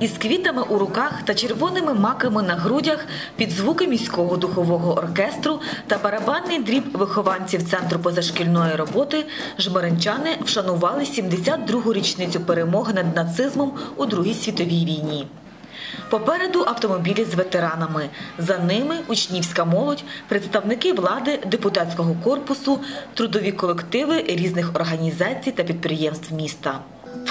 Із квітами у руках та червоними маками на грудях під звуки міського духового оркестру та барабанний дріб вихованців Центру позашкільної роботи жмеринчани вшанували 72-гу річницю перемоги над нацизмом у Другій світовій війні. Попереду автомобілі з ветеранами. За ними учнівська молодь, представники влади, депутатського корпусу, трудові колективи різних організацій та підприємств міста.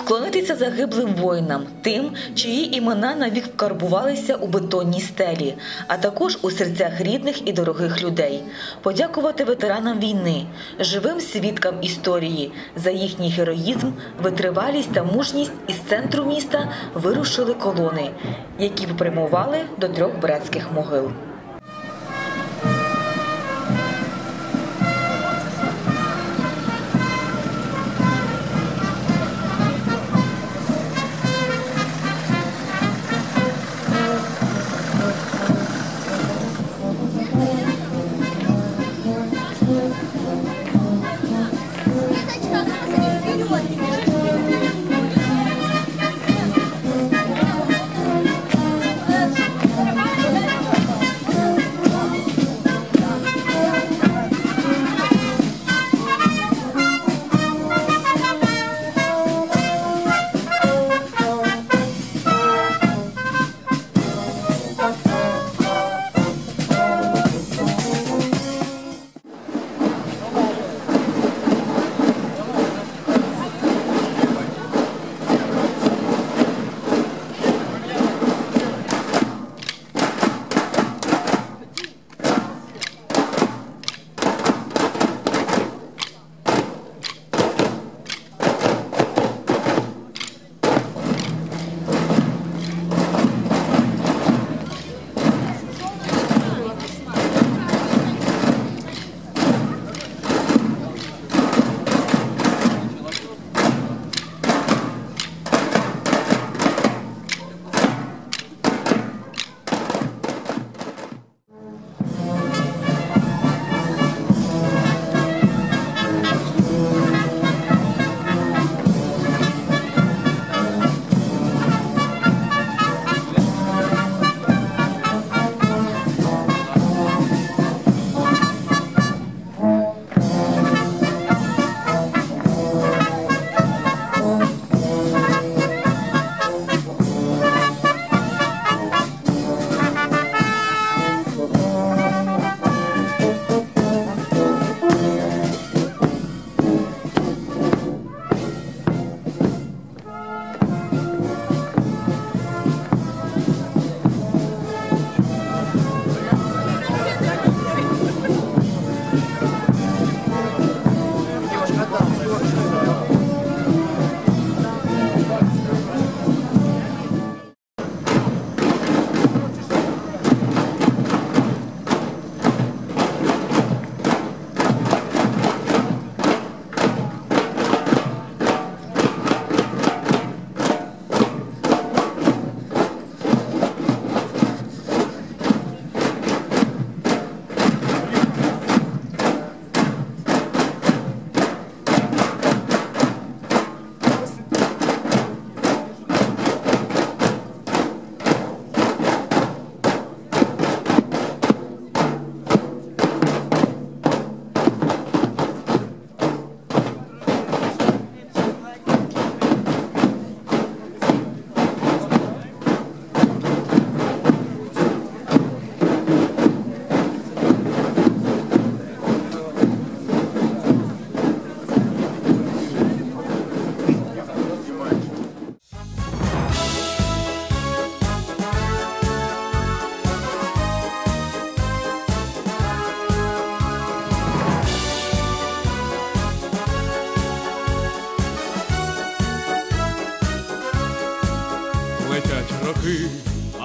Вклонитися загиблим воїнам, тим, чиї імена навік вкарбувалися у бетонній стелі, а також у серцях рідних і дорогих людей. Подякувати ветеранам війни, живим свідкам історії за їхній героїзм, витривалість та мужність із центру міста вирушили колони, які попрямували до трьох братських могил.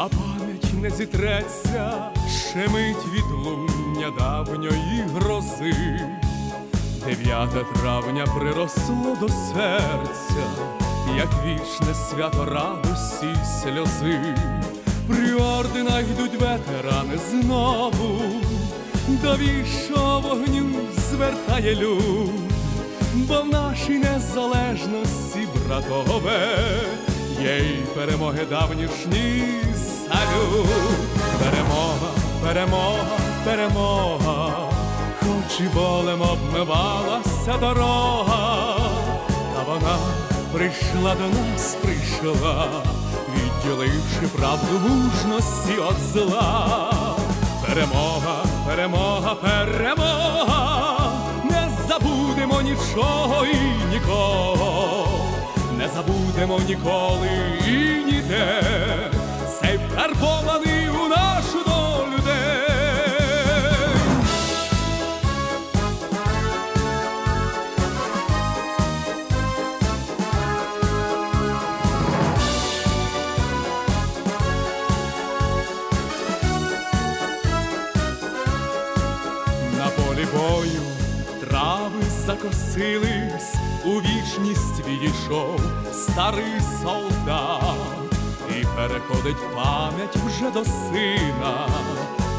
А пам'ять не зітреться, шемить відлуння давньої грози. Дев'яте травня приросло до серця, як вічне свято радості й сльози. При орденах йдуть ветерани знову, до вічого вогню звертає люд, бо в нашій незалежності, братове, тієї перемоги давнішній салют. Перемога, перемога, перемога, хоч і болем обмивалася дорога, та вона прийшла до нас, прийшла, відділивши правду мужності від зла. Перемога, перемога, перемога, не забудемо нічого і нікого, не забудемо ніколи і ніде, цей у нашу долю день. На полі бою трави закосились, у вічність відійшов старий солдат, переходить пам'ять вже до сина,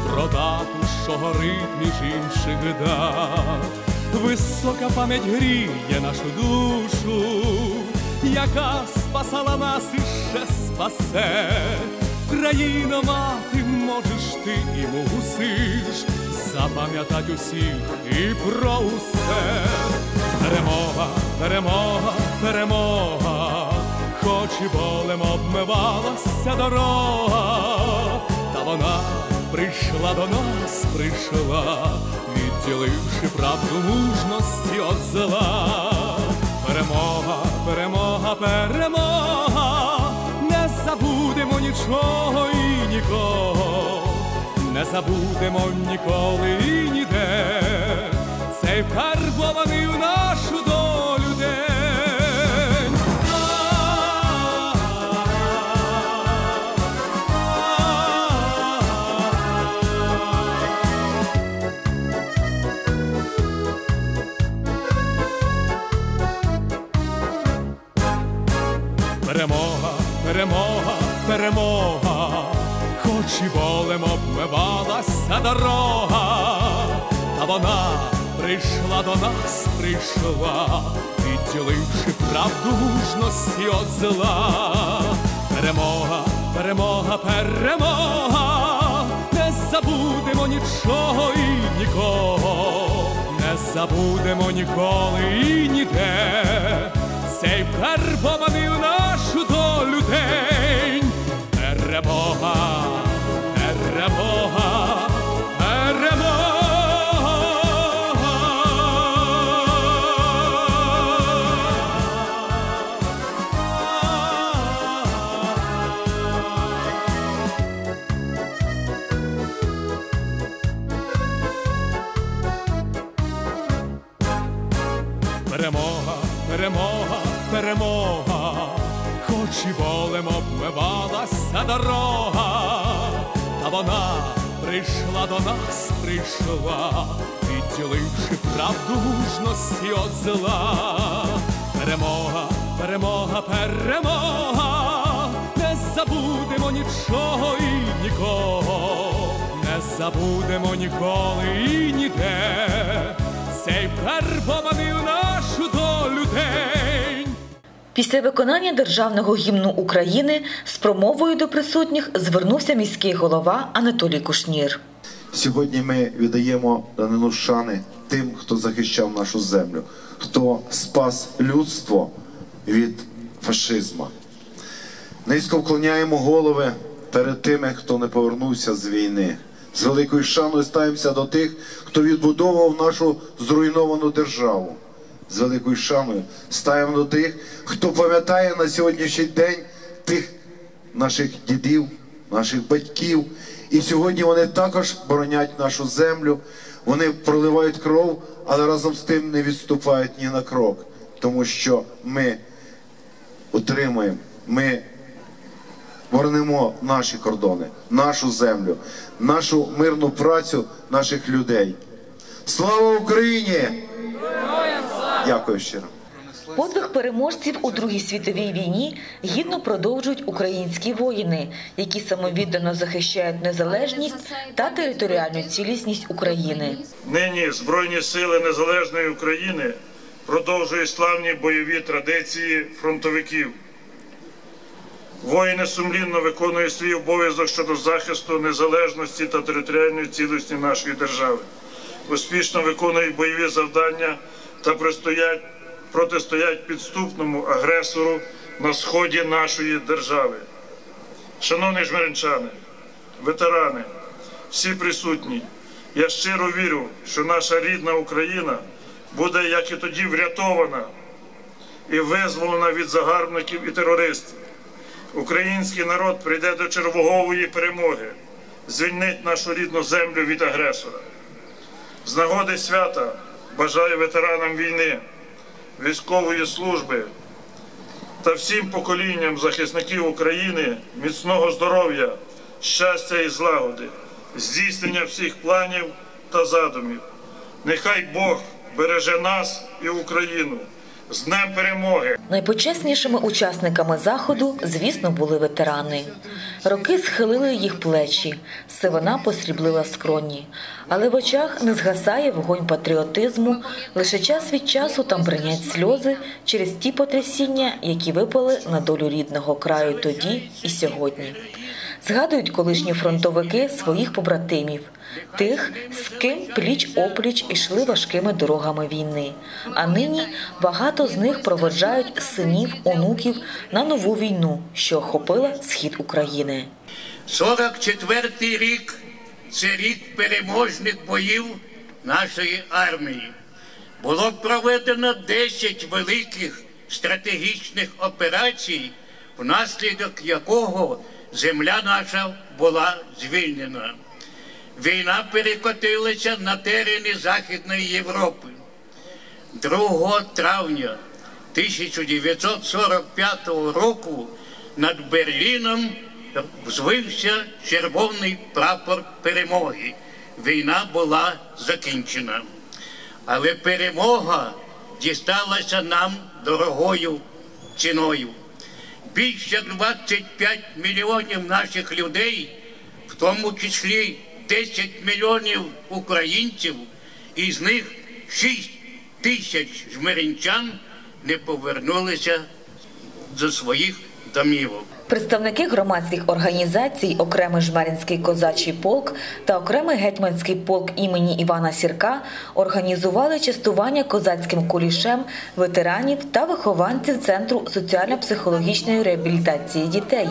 про дату, що горить між інших дат. Висока пам'ять гріє нашу душу, яка спасала нас і ще спасе. Країна мати, можеш ти і мусиш запам'ятать усіх і про усе. Перемога, перемога, перемога, хоч і болем обмивалася дорога, та вона прийшла до нас, прийшла, відділивши правду мужності від зла. Перемога, перемога, перемога, не забудемо нічого і нікого, не забудемо ніколи і ніде, цей Перемога, перемога, хоч і болем обмивалася дорога, та вона прийшла до нас, прийшла, відділивши правду мужності від зла. Перемога, перемога, перемога, не забудемо нічого і нікого, не забудемо ніколи і ніде. Цей вкарбований Перемога, перемога, перемога, хоч і болем обмивалася дорога, та вона прийшла до нас, прийшла, відділивши правду мужності від зла. Перемога, перемога, перемога, не забудемо нічого і нікого, не забудемо ніколи і ніде, у нашу долю день. Після виконання державного гімну України з промовою до присутніх звернувся міський голова Анатолій Кушнір. Сьогодні ми віддаємо данину шани тим, хто захищав нашу землю, хто спас людство від фашизму. Низько вклоняємо голови перед тими, хто не повернувся з війни. З великою шаною ставимося до тих, хто відбудовував нашу зруйновану державу. З великою шаною ставимо до тих, хто пам'ятає на сьогоднішній день тих наших дідів, наших батьків. І сьогодні вони також боронять нашу землю. Вони проливають кров, але разом з тим не відступають ні на крок, тому що ми утримуємо, ми вернемо наші кордони, нашу землю, нашу мирну працю наших людей. Слава Україні! Дякую щиро. Подвиг переможців у Другій світовій війні гідно продовжують українські воїни, які самовіддано захищають незалежність та територіальну цілісність України. Нині Збройні сили Незалежної України продовжують славні бойові традиції фронтовиків. Воїни сумлінно виконують свій обов'язок щодо захисту незалежності та територіальної цілості нашої держави, успішно виконують бойові завдання та протистоять підступному агресору на сході нашої держави. Шановні жмеринчани, ветерани, всі присутні, я щиро вірю, що наша рідна Україна буде, як і тоді, врятована і визволена від загарбників і терористів. Український народ прийде до червогової перемоги, звільнить нашу рідну землю від агресора. З нагоди свята бажаю ветеранам війни, військової служби та всім поколінням захисників України міцного здоров'я, щастя і злагоди, здійснення всіх планів та задумів. Нехай Бог береже нас і Україну з Днем Перемоги! Найпочеснішими учасниками заходу, звісно, були ветерани. Роки схилили їх плечі, сивина посріблила скроні. Але в очах не згасає вогонь патріотизму, лише час від часу там бринять сльози через ті потрясіння, які випали на долю рідного краю тоді і сьогодні. Згадують колишні фронтовики своїх побратимів, тих, з ким пліч опліч ішли важкими дорогами війни. А нині багато з них проводжають синів, онуків на нову війну, що охопила схід України. 44-й рік це рік переможних боїв нашої армії. Було проведено 10 великих стратегічних операцій, внаслідок якого земля наша була звільнена. Війна перекотилася на терени Західної Європи. 2 травня 1945 року над Берліном взвився червоний прапор перемоги. Війна була закінчена. Але перемога дісталася нам дорогою ціною. Більше 25 мільйонів наших людей, в тому числі 10 мільйонів українців, із них 6 тисяч жмеринчан не повернулися до своїх домівок. Представники громадських організацій, окремий жмеринський козачий полк та окремий гетьманський полк імені Івана Сірка організували частування козацьким кулішем ветеранів та вихованців Центру соціально-психологічної реабілітації дітей,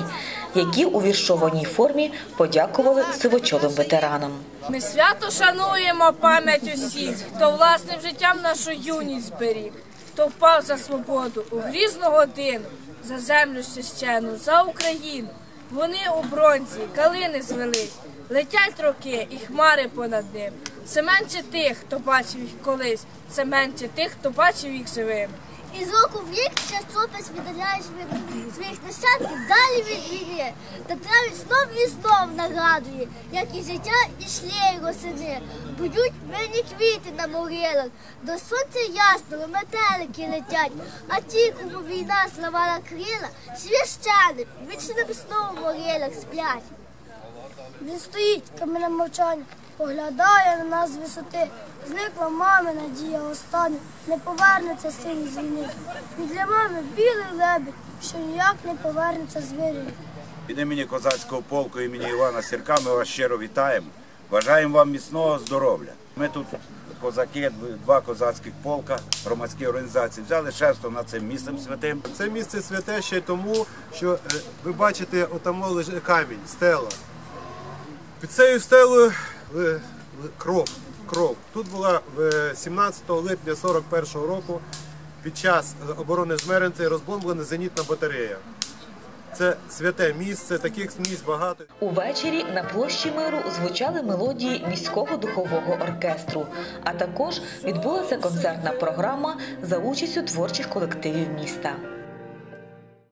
які у віршованій формі подякували сивочолим ветеранам. Ми свято шануємо пам'ять усіх, хто власним життям нашу юність зберіг, хто впав за свободу у грізну годину, за землю священу, за Україну. Вони у бронзі, калини звелись, летять роки і хмари понад ним. Це менше тих, хто бачив їх колись, це менше тих, хто бачив їх живими. Із року в рік часопис віддаляєш від своїх нащадків далі від війни. Та травить знов і знов нагадує, як і життя ішлє й росини. Будуть мирні квіти на могилах, до сонця ясного метелики летять, а ті, кому війна зламала крила, священи вічним сном у могилах сплять. Він стоїть, камене мовчання, поглядає на нас з висоти. Зникла мами надія остання, не повернеться син з війни. І для мами білий лебідь, що ніяк не повернеться з вирію. Від імені козацького полку імені Івана Сірка ми вас щиро вітаємо. Бажаємо вам міцного здоров'я. Ми тут козаки, два козацьких полка, громадські організації, взяли шефство над цим місцем святим. Це місце святе ще й тому, що е, ви бачите, отамо лежить камінь, стела. Під цією стелою е, е, кров. Кров. Тут була е, 17 липня 41 року під час е, оборони Жмеринця розбомблена зенітна батарея. Це святе місце, таких місць багато. Увечері на площі миру звучали мелодії міського духового оркестру, а також відбулася концертна програма за участю творчих колективів міста.